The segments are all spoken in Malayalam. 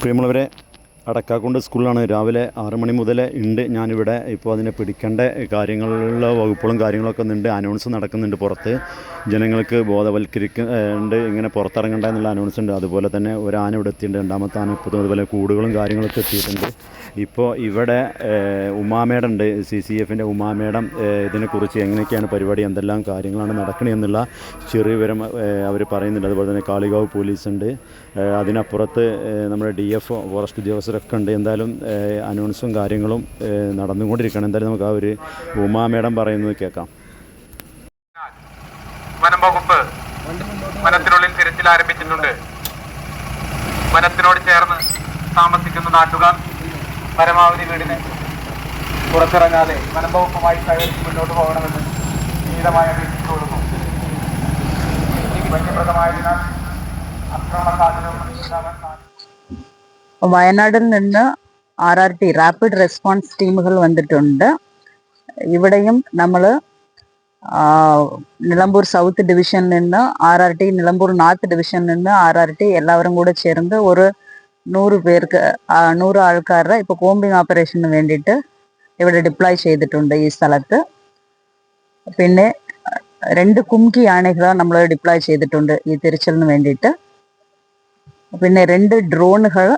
പ്രിയമുള്ളവരെ അടക്കാക്കുണ്ട് സ്കൂളിലാണ്. രാവിലെ ആറ് മണി മുതൽ ഉണ്ട് ഞാനിവിടെ ഇപ്പോൾ അതിനെ പിടിക്കേണ്ട കാര്യങ്ങളുള്ള വകുപ്പുകളും കാര്യങ്ങളൊക്കെ ഉണ്ട് അനൗൺസ് നടക്കുന്നുണ്ട് പുറത്ത്. ജനങ്ങൾക്ക് ബോധവൽക്കരിക്കുന്നുണ്ട് ഇങ്ങനെ പുറത്തിറങ്ങണ്ട എന്നുള്ള അനൗൺസ് ഉണ്ട് അതുപോലെ തന്നെ ഒരു ആന ഇവിടെ എത്തിയിട്ടുണ്ട് രണ്ടാമത്തെ ആന ഇപ്പോൾ അതുപോലെ കൂടുകളും കാര്യങ്ങളൊക്കെ എത്തിയിട്ടുണ്ട്. ഇപ്പോൾ ഇവിടെ ഉമാമേടം ഉണ്ട് സി സി എഫിന്റെ ഉമാമേടം ഇതിനെക്കുറിച്ച് എങ്ങനെയൊക്കെയാണ് പരിപാടി എന്തെല്ലാം കാര്യങ്ങളാണ് നടക്കണമെന്നുള്ള ചെറിയ വിവരം അവർ പറയുന്നുണ്ട്. അതുപോലെ തന്നെ കാളികാവ് പോലീസ് ഉണ്ട് ഏഹ്, അതിനപ്പുറത്ത് നമ്മുടെ ഡി എഫ് ഫോറസ്റ്റ് ഉദ്യോഗസ്ഥരൊക്കെ ഉണ്ട്. എന്തായാലും അനൗൺസും കാര്യങ്ങളും നടന്നുകൊണ്ടിരിക്കണം എന്തായാലും നമുക്ക് ആ ഒരു ഉമാമേടം പറയുന്നത് കേൾക്കാം. വനം വകുപ്പ് വനത്തിനുള്ളിൽ തിരച്ചിൽ ആരംഭിച്ചിട്ടുണ്ട്. വനത്തിനോട് ചേർന്ന് താമസിക്കുന്ന നാട്ടുകാർ പരമാവധി വീടിന് പുറത്തിറങ്ങാതെ വനംവകുപ്പുമായി സഹകരിച്ച് മുന്നോട്ട് പോകണമെന്ന് വിനീതമായ അപേക്ഷിച്ചു കൊടുക്കും ഉണ്ടാകാൻ വയനാട്ടിൽ നിന്ന് R R T rapid response ടീമുകൾ വന്നിട്ടുണ്ട്. ഇവിടെയും നമ്മൾ നിലമ്പൂർ സൗത്ത് ഡിവിഷനിൽ നിന്ന് R R T Nilambur north ഡിവിഷനിൽ നിന്ന് ആർ ആർ ടി എല്ലാവരും കൂടെ ചേർന്ന് ഒരു നൂറ് പേർക്ക് നൂറ് ആൾക്കാരുടെ ഇപ്പോൾ കോമ്പിങ് ഓപ്പറേഷന് വേണ്ടിയിട്ട് ഇവിടെ ഡിപ്ലോയ് ചെയ്തിട്ടുണ്ട് ഈ സ്ഥലത്ത്. പിന്നെ രണ്ട് കുംകി ആനകൾ നമ്മൾ ഡിപ്ലോയ് ചെയ്തിട്ടുണ്ട് ഈ തിരച്ചിലിന് വേണ്ടിയിട്ട്. പിന്നെ രണ്ട് ഡ്രോണുകൾ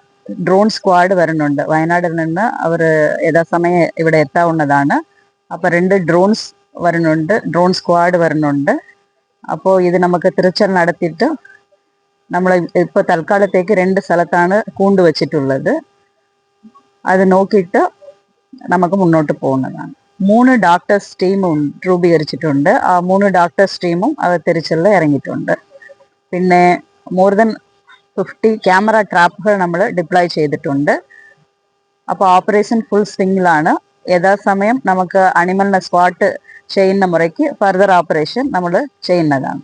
ഡ്രോൺ സ്ക്വാഡ് വരുന്നുണ്ട്. വയനാട്ടിൽ നിന്ന് അവർ യഥാസമയം ഇവിടെ എത്താവുന്നതാണ്. അപ്പോൾ രണ്ട് ഡ്രോൺസ് വരുന്നുണ്ട് ഡ്രോൺ സ്ക്വാഡ് വരുന്നുണ്ട്. അപ്പോൾ ഇത് നമുക്ക് തിരച്ചിൽ നടത്തിയിട്ട് നമ്മൾ ഇപ്പോൾ തൽക്കാലത്തേക്ക് രണ്ട് സ്ഥലത്താണ് കൂണ്ട് വെച്ചിട്ടുള്ളത്. അത് നോക്കിയിട്ട് നമുക്ക് മുന്നോട്ട് പോകുന്നതാണ്. മൂന്ന് ഡോക്ടേഴ്സ് ടീമും രൂപീകരിച്ചിട്ടുണ്ട്. ആ മൂന്ന് ഡോക്ടേഴ്സ് ടീമും അത് തിരിച്ചുള്ള ഇറങ്ങിയിട്ടുണ്ട്. പിന്നെ മോർ ദൻ ഫിഫ്റ്റി ക്യാമറ ട്രാപ്പുകൾ നമ്മൾ ഡിപ്ലോയ് ചെയ്തിട്ടുണ്ട്. അപ്പോൾ ഓപ്പറേഷൻ ഫുൾ സ്വിങ്ങിലാണ് യഥാസമയം നമുക്ക് അണിമലിനെ സ്പോട്ട് ചെയ്യുന്ന മുറയ്ക്ക് ഫർദർ ഓപ്പറേഷൻ നമ്മൾ ചെയ്യുന്നതാണ്.